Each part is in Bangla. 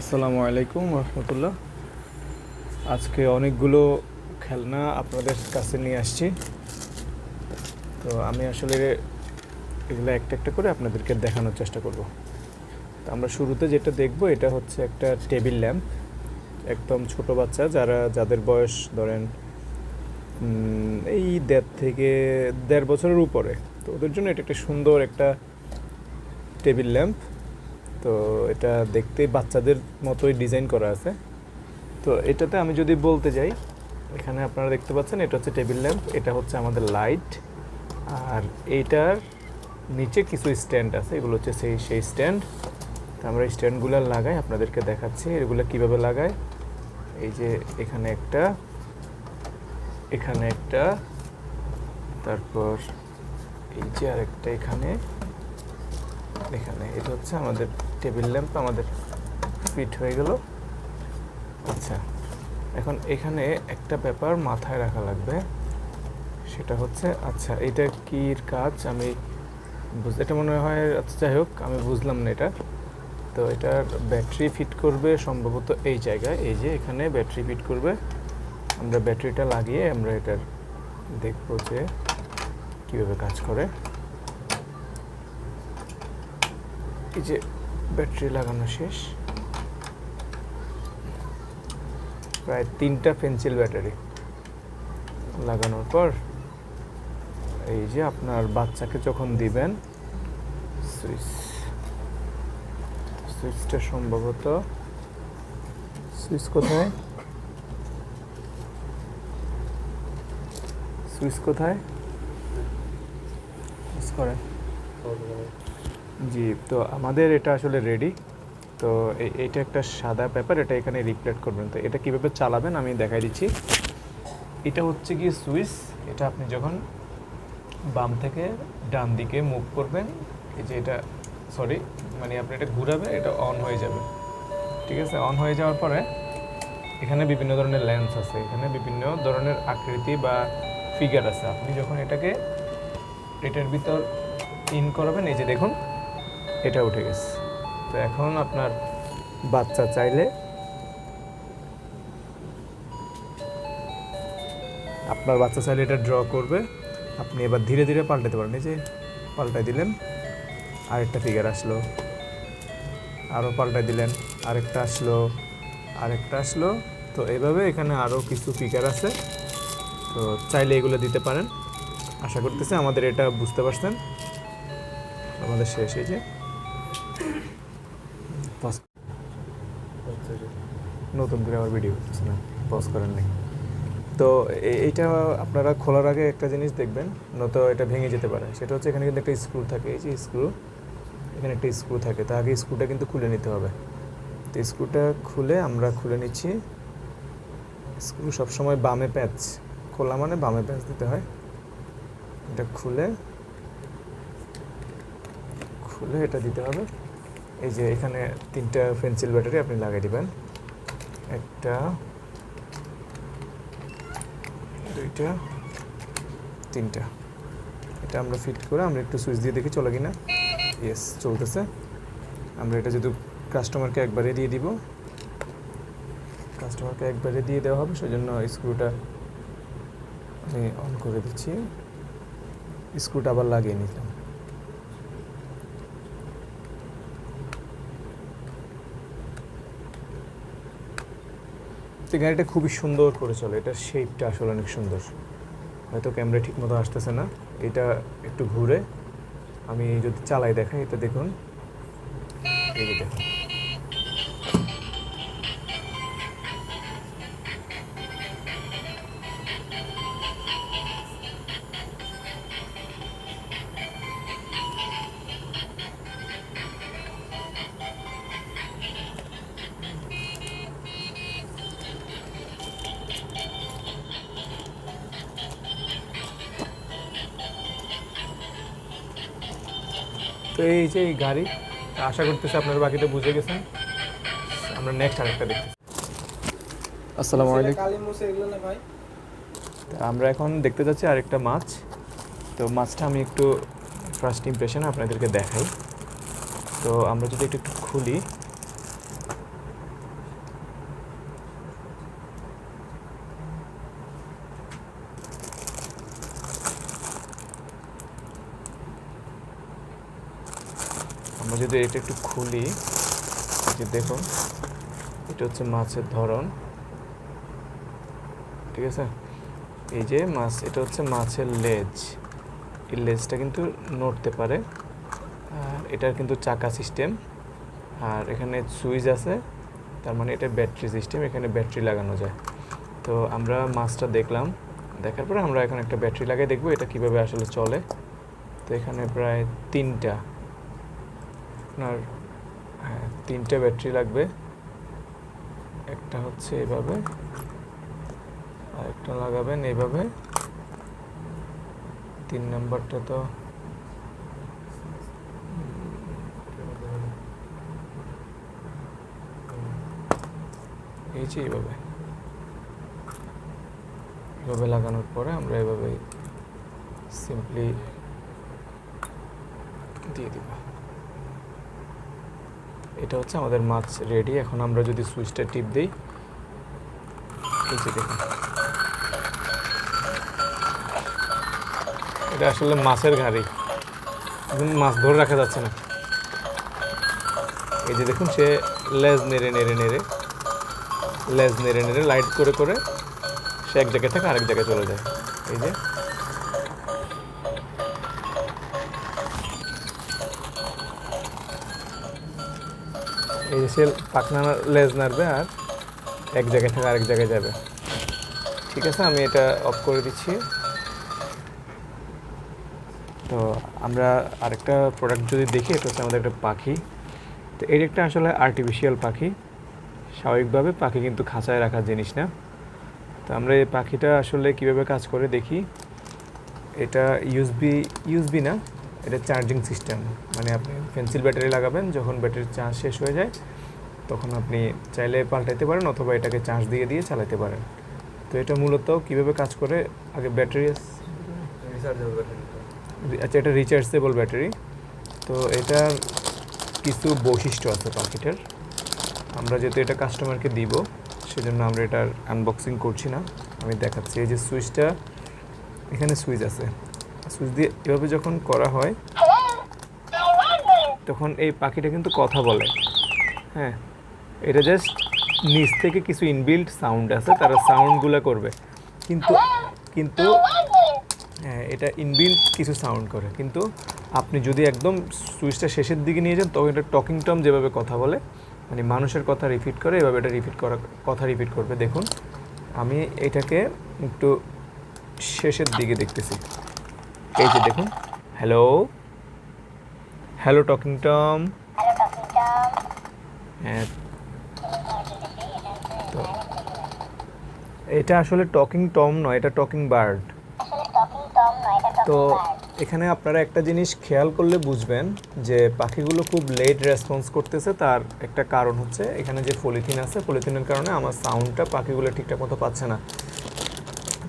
আসসালামু আলাইকুম রহমতুল্লাহ। আজকে অনেকগুলো খেলনা আপনাদের কাছে নিয়ে আসছি। তো আমি আসলে এগুলো একটা একটা করে আপনাদেরকে দেখানোর চেষ্টা করব। তো আমরা শুরুতে যেটা দেখব, এটা হচ্ছে একটা টেবিল ল্যাম্প। একদম ছোট বাচ্চা, যারা, যাদের বয়স ধরেন এই দেড় থেকে দেড় বছরের উপরে। তো ওদের জন্য এটা একটা সুন্দর একটা টেবিল ল্যাম্প। তো এটা দেখতে বাচ্চাদের মতোই ডিজাইন করা আছে। তো এটাতে আমি যদি বলতে যাই, এখানে আপনারা দেখতে পাচ্ছেন, এটা হচ্ছে টেবিল ল্যাম্প এটা হচ্ছে আমাদের লাইট আর এইটার নিচে কিছু স্ট্যান্ড আছে, এগুলো হচ্ছে সেই সেই স্ট্যান্ড তো আমরা স্ট্যান্ডগুলো লাগাই, আপনাদেরকে দেখাচ্ছি, এগুলো কীভাবে লাগায়। এই যে এখানে একটা এখানে একটা, তারপর এই যে আরেকটা এখানে এখানে, এটা হচ্ছে আমাদের টেবিল ল্যাম্প আমাদের ফিট হয়ে গেল। আচ্ছা এখন এখানে একটা ব্যাপার মাথায় রাখা লাগবে। সেটা হচ্ছে আচ্ছা এটা কি কাজ? আমি বুঝ, এটা মনে হয় আচ্ছা যাই হোক, আমি বুঝলাম না এটা। তো এটার ব্যাটারি ফিট করবে সম্ভবত এই জায়গায়, এই যে এখানে ব্যাটারি ফিট করবে। আমরা ব্যাটারিটা লাগিয়ে আমরা এটার দেখব যে কীভাবে কাজ করে। এই যে ব্যাটারি লাগানো শেষ। প্রায় তিনটা পেন্সিল ব্যাটারি লাগানোর পর এই যে আপনার বাচ্চাকে যখন দিবেন, সুইচ, সুইচটা সম্ভবত, সুইচ কোথায়? সুইচ কোথায়? করেন। জি, তো আমাদের এটা আসলে রেডি তো এটা একটা সাদা পেপার এটা এখানে রিপ্লেট করবেন। তো এটা কীভাবে চালাবেন আমি দেখাই দিচ্ছি। এটা হচ্ছে কি সুইচ। এটা আপনি যখন বাম থেকে ডান দিকে মুভ করবেন, এই যে এটা সরি মানে আপনি এটা ঘুরাবেন, এটা অন হয়ে যাবে। ঠিক আছে? অন হয়ে যাওয়ার পরে এখানে বিভিন্ন ধরনের লেন্স আছে। এখানে বিভিন্ন ধরনের আকৃতি বা ফিগার আছে। আপনি যখন এটাকে, এটার ভিতর ইন করাবেন, এই যে দেখুন এটা উঠে গেছে। তো এখন আপনার বাচ্চা চাইলে আপনার বাচ্চা চাইলে এটা ড্র করবে। আপনি এবার ধীরে ধীরে পাল্টাতে পারেন। এই যে পাল্টাই দিলেন, আরেকটা ফিগার আসলো। আরও পাল্টাই দিলেন, আরেকটা আসলো আরেকটা আসলো। তো এইভাবে এখানে আরও কিছু ফিগার আছে। তো চাইলে এগুলো দিতে পারেন। আশা করতেছি আমাদের এটা বুঝতে পারছেন। আমাদের শেষ, এই যে। নতুন করে আবার ভিডিও না পজ করেন নাই। তো এইটা আপনারা খোলার আগে একটা জিনিস দেখবেন, নয়তো এটা ভেঙে যেতে পারে। সেটা হচ্ছে এখানে কিন্তু একটা স্ক্রু থাকে, এই যে স্ক্রু এখানে একটা স্ক্রু থাকে। তো আগে স্ক্রুটা কিন্তু খুলে নিতে হবে। তো স্ক্রুটা খুলে আমরা খুলে নিচ্ছি। স্ক্রু সবসময় বামে প্যাচ খোলা মানে বামে প্যাচ দিতে হয়। এটা খুলে খুলে এটা দিতে হবে। এই যে এখানে তিনটা পেন্সিল ব্যাটারি আপনি লাগিয়ে দিবেন। একটা, দুইটা, তিনটা। এটা আমরা ফিট করে আমরা একটু সুইচ দিয়ে দেখি চলে কিনা। ইয়েস চলতেছে। আমরা এটা যেহেতু কাস্টমারকে একবারে দিয়ে দিব। কাস্টমারকে একবারে দিয়ে দেওয়া হবে, সেজন্য স্ক্রুটা আমি অন করে দিচ্ছি। স্ক্রুটা আবার লাগিয়ে নিলাম। তো গাড়িটা খুবই সুন্দর করে চলে। এটার শেপটা আসলে অনেক সুন্দর। হয়তো ক্যামেরা ঠিক মতো আসতেছে না। এটা একটু ঘুরে আমি যদি চালাই দেখাই, এটা দেখুন। এই দেখুন। এই যে এই গাড়ি আশা করতেছি আপনারা বাকিটা বুঝে গেছেন। আমরা নেক্সট আরেকটা দেখি আসসালামু আলাইকুম। কালি মুছে এগুলো না ভাই? তা আমরা এখন দেখতে যাচ্ছি আরেকটা মাছ। তো মাছটা আমি একটু ফার্স্ট ইমপ্রেশন আপনাদেরকে দেখাই। তো আমরা যদি একটু একটু খুলি আমরা যদি এটা একটু খুলি যে দেখুন, এটা হচ্ছে মাছের ধরন। ঠিক আছে? এই যে মাছ, এটা হচ্ছে মাছের লেজ। এই লেজটা কিন্তু নড়তে পারে। আর এটার কিন্তু চাকা সিস্টেম। আর এখানে সুইচ আছে, তার মানে এটা ব্যাটারি সিস্টেম, এখানে ব্যাটারি লাগানো যায়। তো আমরা মাছটা দেখলাম। দেখার পরে আমরা এখন একটা ব্যাটারি লাগিয়ে দেখব, এটা কীভাবে আসলে চলে। তো এখানে প্রায় তিনটা আপনার হ্যাঁ তিনটা ব্যাটারি লাগবে। একটা হচ্ছে এভাবে আর একটা লাগাবেন এইভাবে তিন নাম্বারটা তো, এই যে এইভাবে এভাবে লাগানোর পরে আমরা এভাবে সিম্পলি দিয়ে দিব। এটা হচ্ছে আমাদের মাছ রেডি এখন আমরা যদি সুইচটা টিপ দিই এটা আসলে মাছের এখন মাছ ধরে রাখা যাচ্ছে না। এই যে দেখুন, সে লেজ নেড়ে নেড়ে নেড়ে, লেজ নেড়ে নেড়ে লাইট করে করে সে এক জায়গায় থেকে আরেক জায়গায় চলে যায়। এই যে এই যে সে পাখনা লেজ নাড়বে আর এক জায়গায় থেকে আরেক জায়গায় যাবে। ঠিক আছে, আমি এটা অফ করে দিচ্ছি। তো আমরা আরেকটা প্রোডাক্ট যদি দেখি, এটা হচ্ছে আমাদের একটা পাখি। তো এর একটা আসলে আর্টিফিশিয়াল পাখি। স্বাভাবিকভাবে পাখি কিন্তু খাঁচায় রাখার জিনিস না। তো আমরা এই পাখিটা আসলে কীভাবে কাজ করে দেখি। এটা ইউএসবি ইউএসবি না? এটা চার্জিং সিস্টেম মানে আপনি পেন্সিল ব্যাটারি লাগাবেন যখন ব্যাটারির চার্জ শেষ হয়ে যায় তখন আপনি চাইলে পাল্টাইতে পারেন অথবা এটাকে চার্জ দিয়ে দিয়ে চালাতে পারেন। তো এটা মূলত কীভাবে কাজ করে? আগে ব্যাটারি আচ্ছা এটা রিচার্জেবল ব্যাটারি তো এটার কিছু বৈশিষ্ট্য আছে পাখিটার আমরা যেহেতু এটা কাস্টমারকে দিব সেজন্য আমরা এটার আনবক্সিং করছি না। আমি দেখাচ্ছি এই যে সুইচটা এখানে সুইচ আছে। সুইচ দিয়ে এভাবে যখন করা হয়, তখন এই পাখিটা কিন্তু কথা বলে। হ্যাঁ এটা জাস্ট নিচ থেকে কিছু ইনবিল্ড সাউন্ড আছে, তারা সাউন্ডগুলো করবে। কিন্তু কিন্তু হ্যাঁ এটা ইনবিল্ড কিছু সাউন্ড করে। কিন্তু আপনি যদি একদম সুইচটা শেষের দিকে নিয়ে যান, তখন এটা টকিং টম যেভাবে কথা বলে মানে মানুষের কথা রিপিট করে, এভাবে এটা রিপিট করা, কথা রিপিট করবে। দেখুন, আমি এটাকে একটু শেষের দিকে দেখতেছি। এই যে দেখুন হ্যালো হ্যালো টকিং টম হ্যাঁ। তো এটা আসলে টকিং টম নয়, এটা টকিং বার্ড তো এখানে আপনারা একটা জিনিস খেয়াল করলে বুঝবেন যে পাখিগুলো খুব লেট রেসপন্স করতেছে, তার একটা কারণ হচ্ছে এখানে যে পলিথিন আছে পলিথিনের কারণে আমার সাউন্ডটা পাখিগুলো ঠিকঠাক মতো পাচ্ছে না।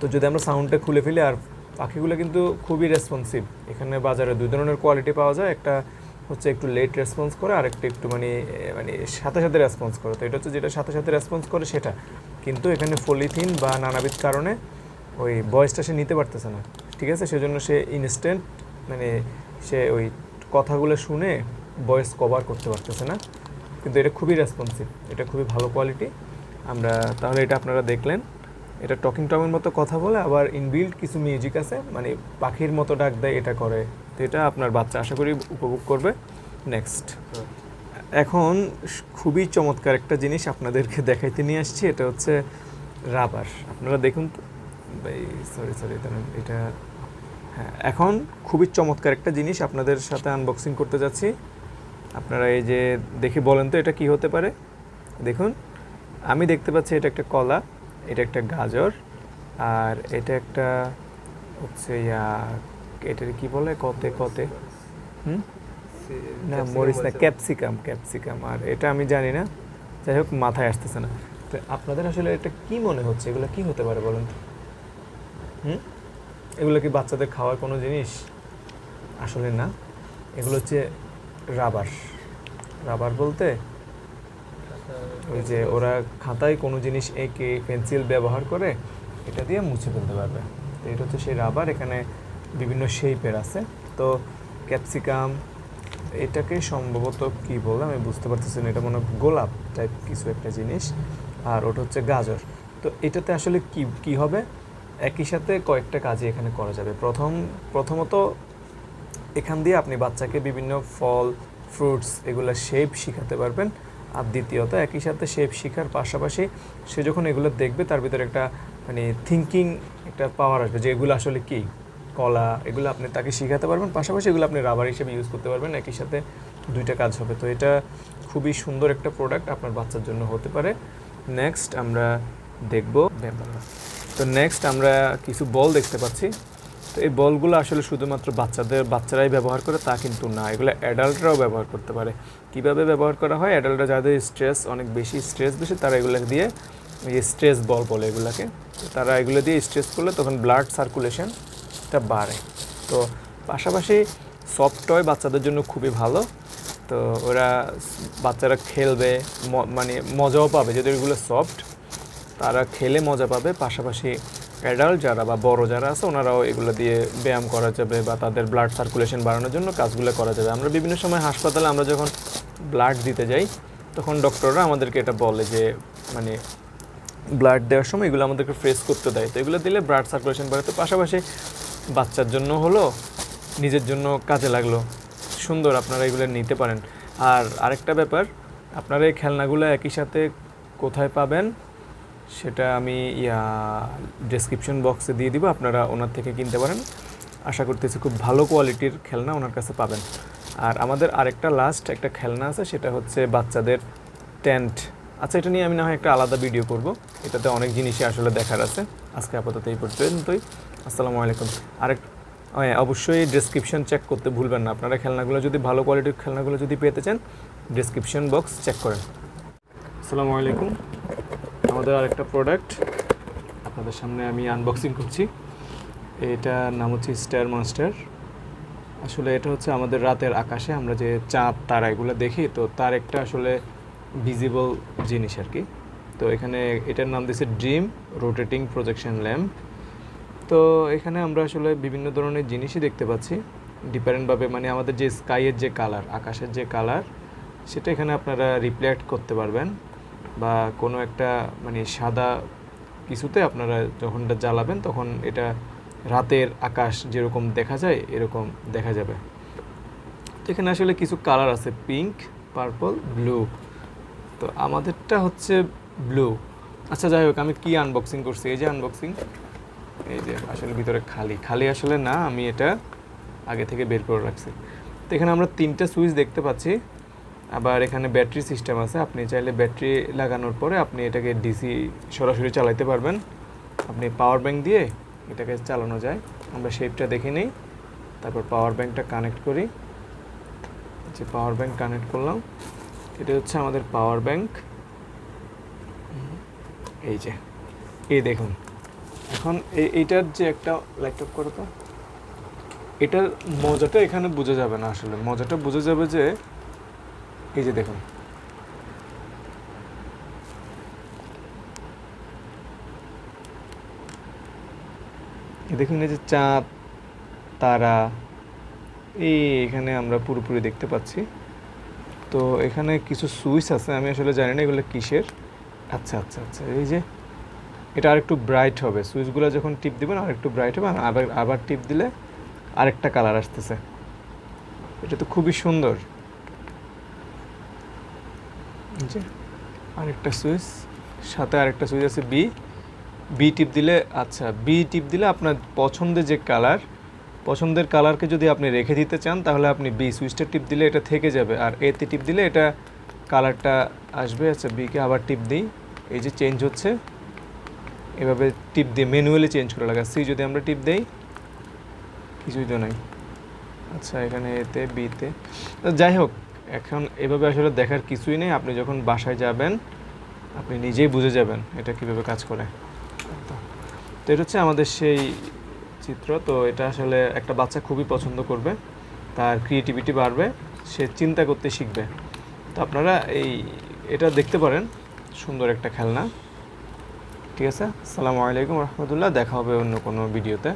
তো যদি আমরা সাউন্ডটা খুলে ফেলি আর পাখিগুলো কিন্তু খুবই রেসপন্সিভ এখানে বাজারে দুই ধরনের কোয়ালিটি পাওয়া যায়, একটা হচ্ছে একটু লেট রেসপন্স করে, আর একটা একটু মানে মানে সাথে সাথে রেসপন্স করে। তো এটা হচ্ছে যেটা সাথে সাথে রেসপন্স করে সেটা। কিন্তু এখানে পলিথিন বা নানাবিধ কারণে ওই ভয়েসটা সে নিতে পারতেছে না। ঠিক আছে? সেজন্য সে ইনস্ট্যান্ট মানে সে ওই কথাগুলো শুনে ভয়েস কভার করতে পারতেছে না। কিন্তু এটা খুবই রেসপন্সিভ এটা খুবই ভালো কোয়ালিটি আমরা তাহলে এটা আপনারা দেখলেন। এটা টকিং টমের মতো কথা বলে, আবার ইনবিল্ড কিছু মিউজিক আছে মানে পাখির মতো ডাক দেয়, এটা করে। তো এটা আপনার বাচ্চা আশা করি উপভোগ করবে। নেক্সট এখন খুবই চমৎকার একটা জিনিস আপনাদেরকে দেখাইতে নিয়ে আসছি, এটা হচ্ছে রাবার। আপনারা দেখুন তো। সরি সরি এটা হ্যাঁ এখন খুবই চমৎকার একটা জিনিস আপনাদের সাথে আনবক্সিং করতে যাচ্ছি। আপনারা এই যে দেখে বলেন তো এটা কি হতে পারে। দেখুন, আমি দেখতে পাচ্ছি এটা একটা কলা। এটা একটা গাজর আর এটা একটা হচ্ছে ইয়া এটার কি বলে? কতে কতে। হুম? না মরিচ না ক্যাপসিকাম ক্যাপসিকাম। আর এটা আমি জানি না। যাই হোক মাথায় আসতেছে না। তো আপনাদের আসলে এটা কি মনে হচ্ছে? এগুলো কি হতে পারে বলেন তো? হুম? এগুলো কি বাচ্চাদের খাওয়ার কোনো জিনিস? আসলে না। এগুলো হচ্ছে রাবার। রাবার বলতে ওই যে ওরা খাতায় কোনো জিনিস এঁকে পেন্সিল ব্যবহার করে, এটা দিয়ে মুছে ফেলতে পারবে। তো এটা হচ্ছে সেই রাবার, এখানে বিভিন্ন শেপের আছে। তো ক্যাপসিকাম এটাকে সম্ভবত কি বলে আমি বুঝতে পারতেছি না, এটা মনে হয় গোলাপ টাইপ কিছু একটা জিনিস। আর ওটা হচ্ছে গাজর। তো এটাতে আসলে কি কি হবে? একই সাথে কয়েকটা কাজই এখানে করা যাবে। প্রথম, প্রথমত এখান দিয়ে আপনি বাচ্চাকে বিভিন্ন ফল ফ্রুটস এগুলো শেপ শিখাতে পারবেন। আর দ্বিতীয়ত একই সাথে শেপ শেখার পাশাপাশি সে যখন এগুলো দেখবে, তার ভিতরে একটা মানে থিঙ্কিং একটা পাওয়ার আসবে যে এগুলো আসলে কি? কলা, এগুলো আপনি তাকে শিখাতে পারবেন, পাশাপাশি এগুলো আপনি রাবার হিসেবে ইউজ করতে পারবেন। একই সাথে দুইটা কাজ হবে। তো এটা খুবই সুন্দর একটা প্রোডাক্ট আপনার বাচ্চার জন্য হতে পারে। নেক্সট আমরা দেখব তো নেক্সট আমরা কিছু বল দেখতে পাচ্ছি। তো এই বলগুলো আসলে শুধুমাত্র বাচ্চাদের, বাচ্চারাই ব্যবহার করে, তা কিন্তু না। এগুলো অ্যাডাল্টরাও ব্যবহার করতে পারে। কীভাবে ব্যবহার করা হয়? অ্যাডাল্টরা যাদের স্ট্রেস অনেক বেশি স্ট্রেস বেশি, তারা এগুলো দিয়ে স্ট্রেস বল বলে এগুলোকে। তারা এগুলো দিয়ে স্ট্রেস করলে তখন ব্লাড সার্কুলেশনটা বাড়ে। তো পাশাপাশি সফট টয় বাচ্চাদের জন্য খুবই ভালো। তো ওরা বাচ্চারা খেলবে মানে মজাও পাবে। যদি এগুলো সফট তারা খেলে মজা পাবে। পাশাপাশি অ্যাডাল্ট যারা বা বড় যারা আছে, ওনারাও এগুলো দিয়ে ব্যায়াম করা যাবে বা তাদের ব্লাড সার্কুলেশন বাড়ানোর জন্য কাজগুলো করা যাবে। আমরা বিভিন্ন সময় হাসপাতালে আমরা যখন ব্লাড দিতে যাই, তখন ডক্টররা আমাদেরকে এটা বলে যে মানে ব্লাড দেওয়ার সময় এগুলো আমাদেরকে ফ্রেশ করতে দেয়। তো এগুলো দিলে ব্লাড সার্কুলেশন বাড়ে। তো পাশাপাশি বাচ্চার জন্য হলো, নিজের জন্য কাজে লাগল। সুন্দর আপনারা এগুলো নিতে পারেন। আর আরেকটা ব্যাপার, আপনারা এই খেলনাগুলো একই সাথে কোথায় পাবেন? সেটা আমি, ইয়া ডেসক্রিপশন বক্সে দিয়ে দিব, আপনারা ওনার থেকে কিনতে পারেন। আশা করতেছি খুব ভালো কোয়ালিটির খেলনা ওনার কাছে পাবেন। আর আমাদের আরেকটা লাস্ট একটা খেলনা আছে, সেটা হচ্ছে বাচ্চাদের টেন্ট আচ্ছা এটা নিয়ে আমি না হয় একটা আলাদা ভিডিও করব। এটাতে অনেক জিনিসই আসলে দেখার আছে। আজকে আপাতত এই পর্যন্তই। আসসালামু আলাইকুম। আরেক হ্যাঁ অবশ্যই ডেসক্রিপশন চেক করতে ভুলবেন না। আপনারা খেলনাগুলো যদি, ভালো কোয়ালিটির খেলনাগুলো যদি পেতে চান ডেসক্রিপশন বক্স চেক করেন। আসসালামু আলাইকুম। আমাদের আরেকটা প্রোডাক্ট আপনাদের সামনে আমি আনবক্সিং করছি। এটার নাম হচ্ছে স্টার মাস্টার আসলে এটা হচ্ছে আমাদের রাতের আকাশে আমরা যে চাঁদ, তারা এগুলো দেখি, তো তার একটা আসলে ভিজিবল জিনিস আর কি। তো এখানে এটার নাম দিয়েছে ড্রিম রোটেটিং প্রজেকশন ল্যাম্প তো এখানে আমরা আসলে বিভিন্ন ধরনের জিনিসই দেখতে পাচ্ছি। ডিফারেন্টভাবে মানে আমাদের যে স্কাইয়ের যে কালার আকাশের যে কালার সেটা এখানে আপনারা রিফ্লেক্ট করতে পারবেন। বা কোনো একটা মানে সাদা কিছুতে আপনারা যখন এটা জ্বালাবেন, তখন এটা রাতের আকাশ যেরকম দেখা যায়, এরকম দেখা যাবে। তো এখানে আসলে কিছু কালার আছে পিঙ্ক পার্পল ব্লু তো আমাদেরটা হচ্ছে ব্লু আচ্ছা যাই হোক, আমি কি আনবক্সিং করছি? এই যে আনবক্সিং এই যে আসলে ভিতরে খালি। খালি আসলে না, আমি এটা আগে থেকে বের করে রাখছি। তো এখানে আমরা তিনটা সুইচ দেখতে পাচ্ছি। আবার এখানে ব্যাটারি সিস্টেম আছে, আপনি চাইলে ব্যাটারি লাগানোর পরে আপনি এটাকে ডিসি সরাসরি চালাতে পারবেন। আপনি পাওয়ার ব্যাংক দিয়ে এটাকে চালানো যায়। আমরা শেপটা দেখে নিই। তারপর পাওয়ার ব্যাংকটা কানেক্ট করি। যে পাওয়ার ব্যাংক কানেক্ট করলাম। এটা হচ্ছে আমাদের পাওয়ার ব্যাংক এই যে, এই দেখুন। এখন এই এইটার যে একটা ল্যাপটপ করো তো, এটার মজাটা এখানে বোঝা যাবে না আসলে। মজাটা বোঝা যাবে যে এই যে দেখুন। দেখুন এই যে চাঁদ, তারা, এই এখানে আমরা পুরোপুরি দেখতে পাচ্ছি। তো এখানে কিছু সুইচ আছে, আমি আসলে জানি না এগুলো কিসের। আচ্ছা আচ্ছা আচ্ছা এই যে এটা আরেকটু ব্রাইট হবে। সুইচগুলো যখন টিপ দিবেন, আরেকটু ব্রাইট হবে, আর আবার আবার টিপ দিলে আরেকটা কালার আসতেছে। এটা তো খুবই সুন্দর। যে আরেকটা সুইচ, সাথে আরেকটা সুইচ আছে বি বি টিপ দিলে আচ্ছা বি টিপ দিলে আপনার পছন্দের যে কালার, পছন্দের কালারকে যদি আপনি রেখে দিতে চান, তাহলে আপনি বি সুইচটা টিপ দিলে এটা থেকে যাবে। আর এতে টিপ দিলে এটা কালারটা আসবে। আচ্ছা বিকে আবার টিপ দিই। এই যে চেঞ্জ হচ্ছে। এভাবে টিপ দিয়ে ম্যানুয়ালি চেঞ্জ করে লাগা সি যদি আমরা টিপ দেই, কিছুই তো নাই। আচ্ছা এখানে এতে বিতে যাই হোক এখন এভাবে আসলে দেখার কিছুই নেই। আপনি যখন বাসায় যাবেন, আপনি নিজেই বুঝে যাবেন এটা কীভাবে কাজ করে। তো এটা হচ্ছে আমাদের সেই চিত্র। তো এটা আসলে একটা বাচ্চা খুবই পছন্দ করবে। তার ক্রিয়েটিভিটি বাড়বে, সে চিন্তা করতে শিখবে। তো আপনারা এই, এটা দেখতে পারেন। সুন্দর একটা খেলনা। ঠিক আছে? আসসালামু আলাইকুম রহমতুল্লাহ। দেখা হবে অন্য কোনো ভিডিওতে।